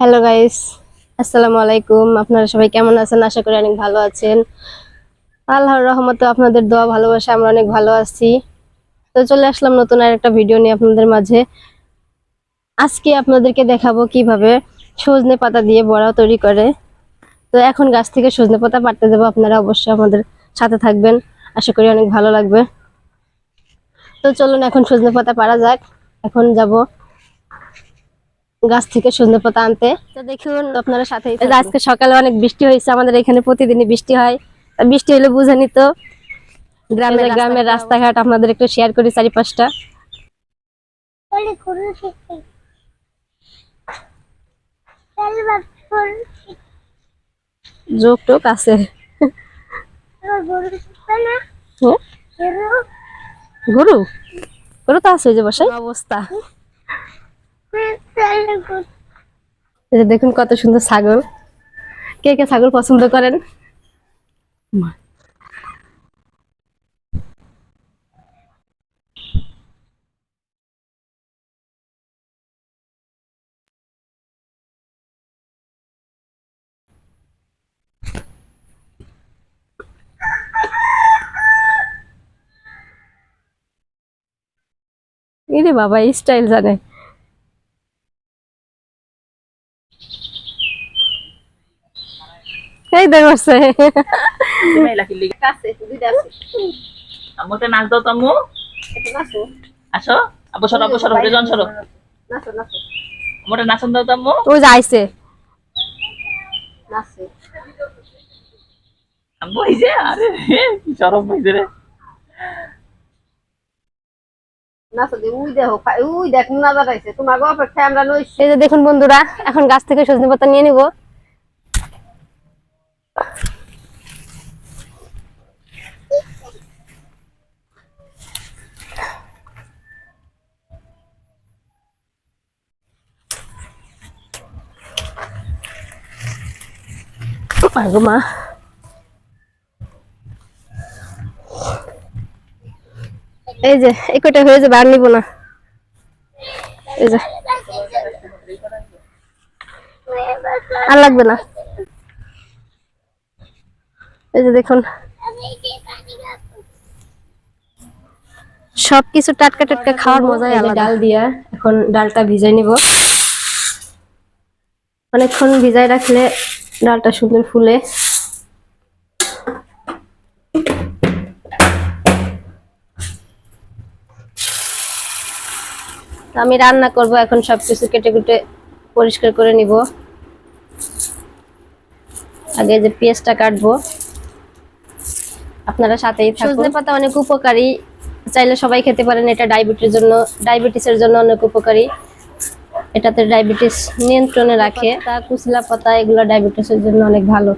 Hello guys আসসালামু আলাইকুম আপনারা সবাই কেমন আছেন? আশা করি অনেক ভালো আছেন। আল্লাহর রহমতে আপনাদের দোয়া ভালোবাসা আমরা অনেক ভালো আছি। তো চলে আসলাম নতুন আর একটা ভিডিও নিয়ে আপনাদের মাঝে। আজকে আপনাদেরকে দেখাবো কীভাবে সজনে পাতা দিয়ে বড়া তৈরি করে। তো এখন গাছ থেকে সজনে পাতা পাড়তে দেবো। আপনারা অবশ্যই আমাদের সাথে থাকবেন। আশা করি অনেক ভালো লাগবে। তো চলুন এখন সজনে পাতা পাড়া যাক। এখন যাব গাছ থেকে সজনে পাতা আনতে। তো দেখুন আপনারা সাথে আজকে সকালে অনেক বৃষ্টি হয়েছে আমাদের এখানে প্রতিদিনই বৃষ্টি হয়। বৃষ্টি হলে বুঝানি তো? গ্রামের গ্রামের রাস্তাঘাট আপনাদের একটু শেয়ার করি চারিপাশটা. যোগ টোক আছে। গরু গরু তো আছে ওই যে বসে। অবস্থা? দেখুন কত সুন্দর ছাগল। কে কে ছাগল পছন্দ করেন? ইরে বাবা এই স্টাইল জানে। এই দেখো সে মেলা কিনলি আম্মু একটা নাচ দাও তো আম্মু। আসো। আব্বু সরো আব্বু সরো রেজন সরো। নাচন দাও তো আম্মু। ওই যে আম্মু এই আরে হইছে রে দেখুন বন্ধুরা এখন গাছ থেকে সজনে পাতা নিয়ে নিব। আগো মা। এই যে এই কটা হয়ে যাবে আর নিব না। এই যে। আর লাগবে না। এই যে দেখুন। সবকিছু টাটকা টাটকা খাওয়ার মজাই আলাদা। ডাল দিয়া এখন ডালটা ভিজাই নিব। অনেকক্ষণ ভিজাই রাখলে ডালটা সুন্দর ফুলে। আমি রান্না করব এখন, সবকিছু কেটে কুটে পরিষ্কার করে নিব। আগে যে পেঁয়াজটা কাটবো, আপনারা সাথেই সজনে পাতা অনেক উপকারী, চাইলে সবাই খেতে পারেন, এটা ডায়াবেটিসের জন্য ডায়াবেটিসের জন্য অনেক উপকারী। এটাতে ডায়াবেটিস নিয়ন্ত্রণে রাখে। তা কুচলা পাতা, এগুলো ডায়াবেটিসের জন্য অনেক ভালো।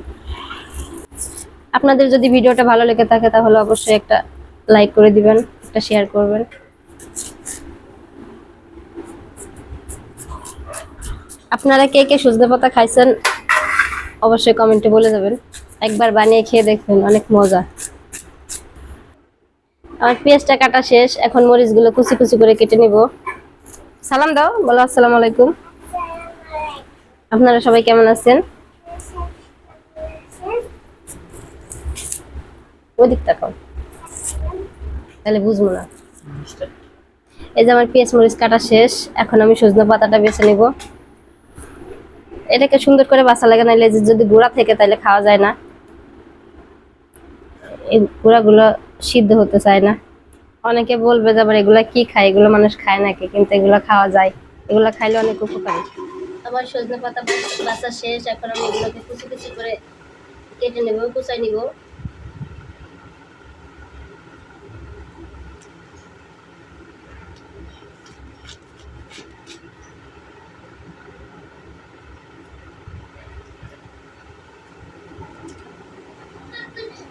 আপনাদের যদি ভিডিওটা ভালো লেগে থাকে, তাহলে অবশ্যই একটা লাইক করে দিবেন, একটা শেয়ার করবেন। আপনারা কে কে সজনে পাতা খাইছেন, অবশ্যই কমেন্টে বলে যাবেন। একবার বানিয়ে খেয়ে দেখবেন, অনেক মজা। আমার পেঁয়াজটা কাটা শেষ, এখন মরিচগুলো কুচি কুচি করে কেটে নিব। সালাম দাও, বলো আসসালামু আলাইকুম। আপনারা সবাই কেমন আছেন? ওদিক তাকাও। তাহলে বুঝব না। এই যে আমার পেঁয়াজ মরিচ কাটা শেষ, এখন আমি সজনে পাতাটা বেছে নিব। এটাকে সুন্দর করে বাসা লাগে নাইলে যদি গুঁড়া থেকে তাহলে খাওয়া যায় না। এই গুঁড়াগুলো সিদ্ধ হতে চায় না। অনেকে বলবে যে আবার এগুলা কি খায়? এগুলো মানুষ খায় নাকি? কিন্তু এগুলো খাওয়া যায়। এগুলো খাইলে অনেক উপকারী। আমার সজনে পাতা বাসা শেষ। এখন আমি এগুলোকে কুচি কুচি করে কেটে নেব কুচাই নিব।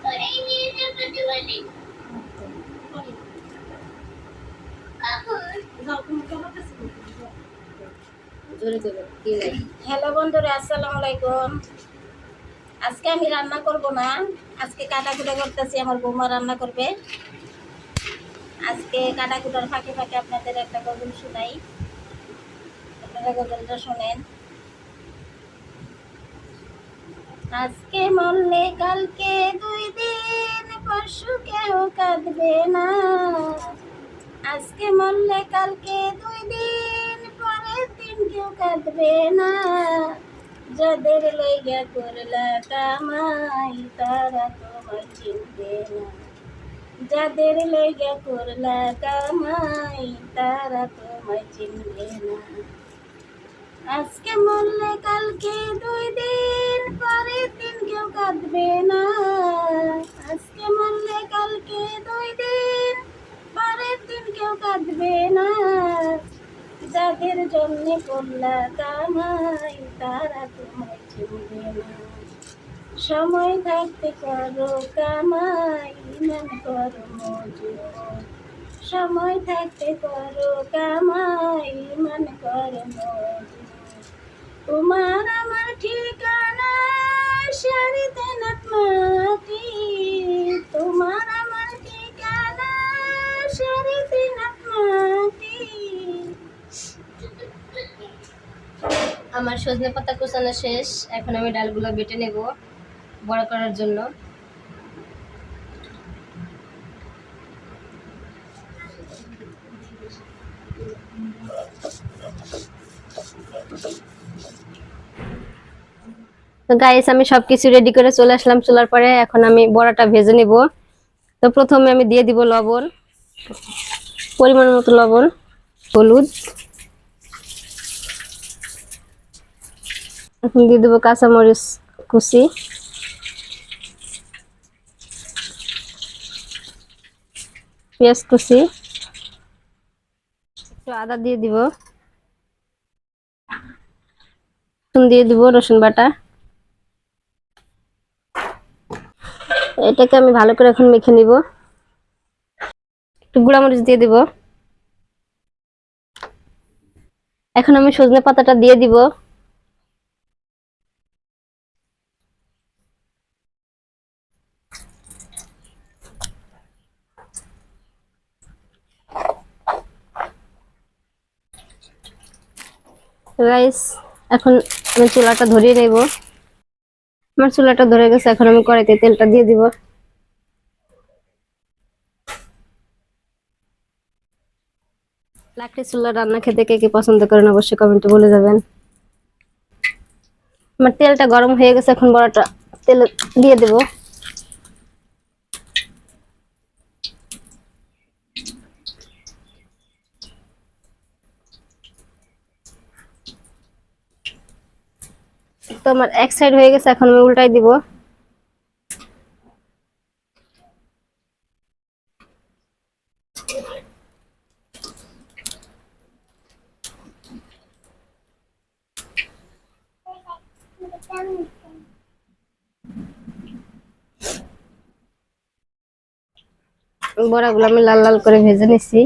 জোরে দেবেন কি লাগে হ্যালো বন্ধুরা, আসসালামু আলাইকুম। আজকে আমি রান্না করব না, আজকে কাটাকুটা করতেছি, আমার বৌমা রান্না করবে। আজকে কাটাকুটার ফাঁকে ফাঁকে আপনাদের একটা গজল শোনাই। আপনারা গজলটা শোনেন। আজকে মরলে কালকে দুই দিন, পরশু কেউ কাঁদবে না। আজকে মরলে কালকে দুই দিন, পরের দিন কেউ কাঁদবে না। যাদের লইয়া করলা কামাই, তারা তোমায় চিনবে না। যাদের লইয়া করলা কামাই, তারা তোমায় চিনবে না। আজকে মরলে কালকে দুই দিন, পরের দিন কেউ কাঁদবে না। আজকে মরলে কালকে দুই দিন পরের দিন কেউ কাঁদবে না। যাদের জন্য করলা কামাই, তারা তোমায় চিনবে না। সময় থাকতে করো কামাই ইমান করো মজুর। সময় থাকতে করো কামাই ইমান করো মজুর। তোমার আমার ঠিকানা আমার সজনে পাতা কুচানো শেষ। এখন আমি ডালগুলো বেটে নেব বড় করার জন্য। তো গাইস আমি সবকিছু রেডি করে চলে আসলাম। চুলার পরে এখন আমি বড়াটা ভেজে নিব। তো প্রথমে আমি দিয়ে দিব লবণ, পরিমাণ মতো লবণ, হলুদ। এখন দিয়ে দেবো কাঁচামরিচ কুচি পেঁয়াজ কুচি একটু আদা দিয়ে দিব রসুন দিয়ে দিব রসুন বাটা এটাকে আমি ভালো করে এখন মেখে নিব। একটু গুঁড়ামরিচ দিয়ে দিব। এখন আমি সজনে পাতাটা দিয়ে দিব। রাইস এখন আমি চুলাটা ধরিয়ে নেব। আমার চুলাটা ধরে গেছে, এখন আমি কড়াইতে তেলটা দিয়ে দিব। লাকড়ি চুলা রান্না খেতে কে কে পছন্দ করেন অবশ্যই কমেন্টে বলে যাবেন। আমার তেলটা গরম হয়ে গেছে, এখন বড়াটা তেল দিয়ে দেব। আমার এক সাইড হয়ে গেছে, এখন আমি উল্টাই দিব। বড়াগুলো আমি লাল লাল করে ভেজে নিছি।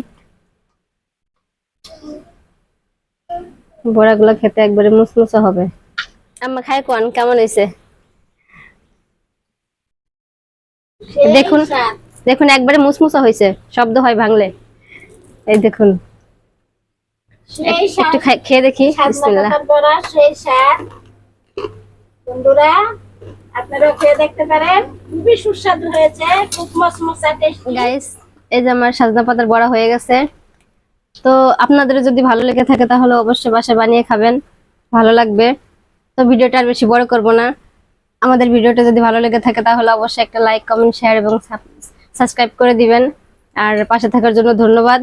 বড়াগুলো খেতে একবারে মুসমুসে হবে। আম্মা খাই কোন কেমন হয়েছে দেখুন দেখুন একবারে মুসমুসা হয়েছে শব্দ হয় ভাঙলে। এই দেখুন। একটু খেয়ে দেখি বিসমিল্লাহ। স্বাদ বড়া সেই স্বাদ বন্ধুরা আপনারা খেয়ে দেখতে পারেন। খুবই সুস্বাদু হয়েছে খুব মসমসা টেস্টি গাইস এই যে আমার সাজনা পাতার বড়া হয়ে গেছে। তো আপনাদের যদি ভালো লেগে থাকে তাহলে অবশ্যই বাসায় বানিয়ে খাবেন। ভালো লাগবে। তো ভিডিওটা আর বেশি বড় করব না। আমাদের ভিডিওটা যদি ভালো লেগে থাকে, তাহলে অবশ্যই একটা লাইক কমেন্ট শেয়ার এবং সাবস্ক্রাইব করে দিবেন। আর পাশে থাকার জন্য ধন্যবাদ।